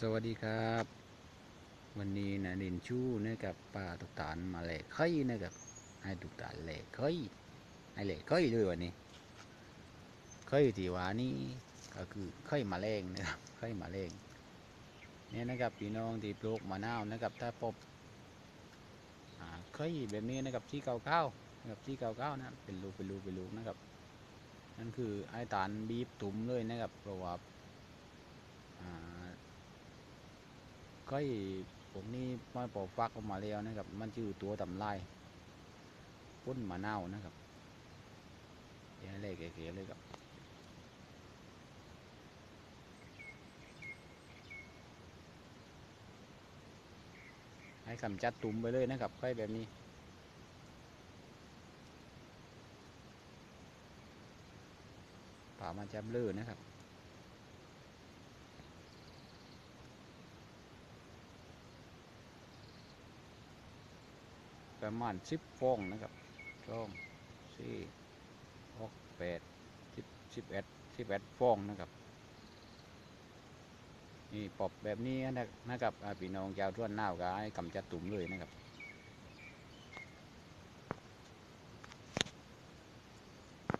สวัสดีครับ วันนี้นะดินชู้นะครับป้าตุกตานมาแหลกไข่นะครับ ให้ตุกตานแหลกไข่ให้แหลกไข่เลยวันนี้ไข่ที่ว่านี่ก็คือไข่แมาแรงนะครับไข่แมาแรงเนี่ยนะครับพี่น้องที่ปลูกมะนาวนะครับถ้าพบอ่าไข่แบบนี้นะครับที่เก่าๆนะครับที่เก่าๆนะเป็นลูกเป็นลูกเป็นลูกนะครับนั่นคือไอ้ตานบีบตุ่มเลยนะครับเพราะว่าอ่า ก้อยพวกนี้มาปอกฟักออกมาแล้วนะครับ มันชื่อตัวตำลายป้นมะนาวนะครับเดี๋ยวให้เลยเก๋ๆเลยครับให้กำจัดตุ่มไปเลยนะครับก้อยแบบนี้ป่ามันจะเบลอนะครับ ประมาณสิบฟองนะครับสองสี่หกแปดสิบสิบเอ็ดสิบเอ็ดฟองนะครับนี่ปอบแบบนี้นะนะครับอ่าพี่น้องชาวท่วนหน้าวก็ให้กำจัดตุ่มเลยนะครับ